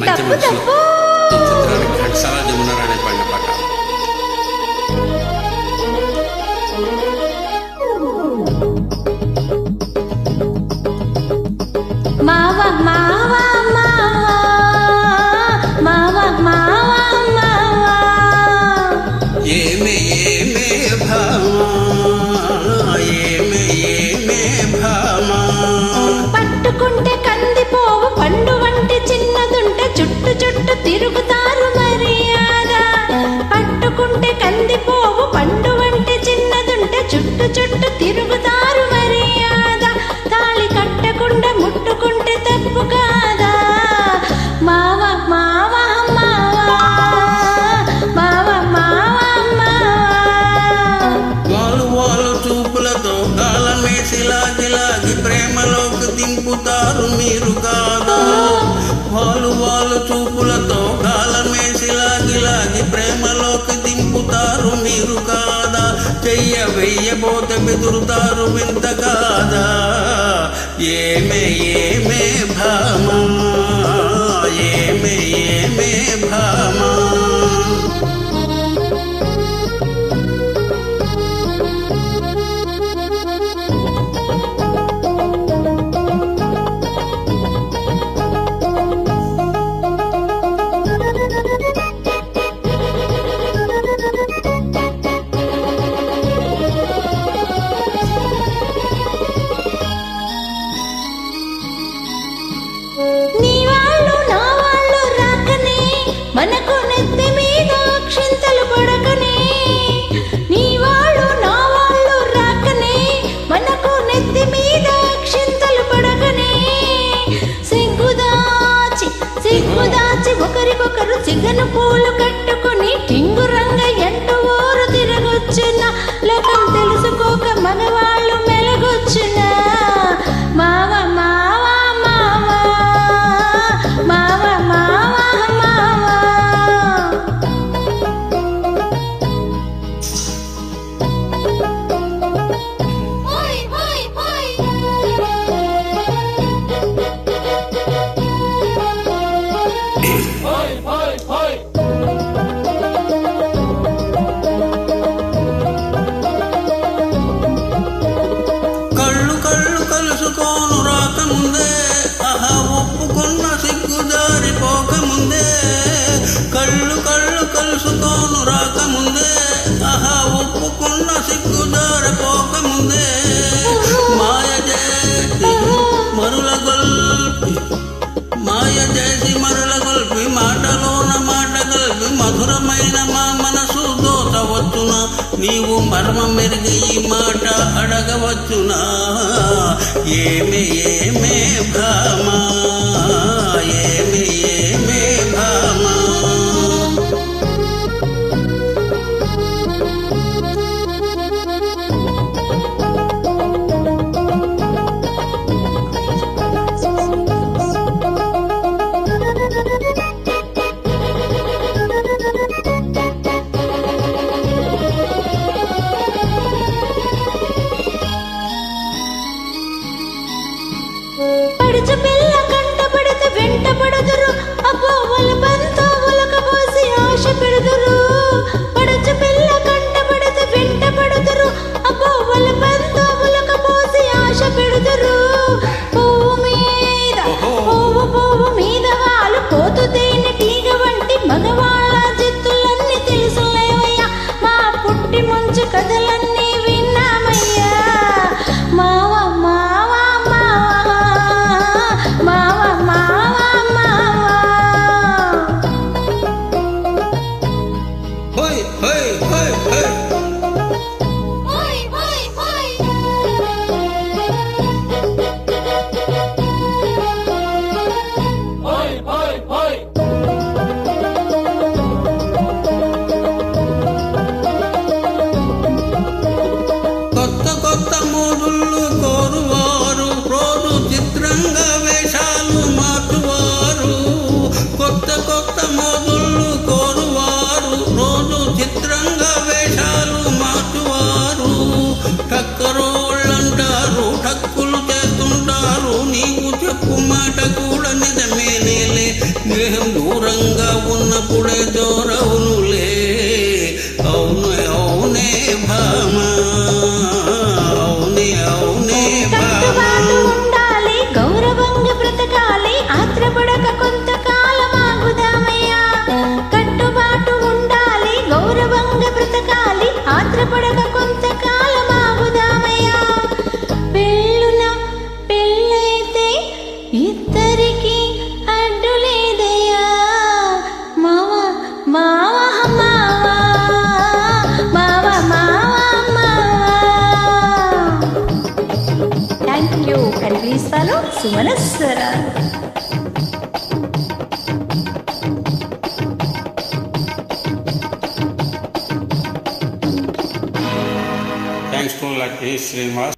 మంచి మనుషులు. ఈ చిత్రానికి ఘంటసాల జమునరాణి పాడిన పాట. మావ మావ మావ. మావ మావ మావ. ఏమే ఏమే వేసి లాగి లాగి ప్రేమలోకి దింపుతారు మీరు కాదా? వాళ్ళు వాళ్ళు చూపులతో కాలమేసి లాగి లాగి ప్రేమలోకి దింపుతారు మీరు కాదా? చెయ్య వెయ్యబోతే బెదురుతారు వింత కాదా? ఏమే ఏమే భామా? ఒకరు సిగను పూలు కట్టి రాకముందే కళ్ళు కళ్ళు కలుసుకోను రాకముందే ఆహా ఒప్పుకున్న సిగ్గు జారిపోకముందే. మాయ చేసి మరుల గొల్పి మాయ చేసి మరుల గొల్పి మాటలోన మాట గల్పి మధురమైన మా మనసు దోతవచ్చున నీవు మర్మం మెరిగి ఈ మాట అడగవచ్చునా? ఏమే ఏమే భామా పడుచు పిల్ల కంట పడితే వెంట పడుదురు. అబ్బో ఒలపంతో ఒలక పోసి ఆశ పెడుదురు. పడుచు పిల్ల కంట వెంట పడుదురు. దేహం దూరంగా ఉన్నప్పుడే దూరవునులే అవును అవునే భామ. అవునే అవునే భామ. And please సుమనస్వర. Thanks to lucky Srinivas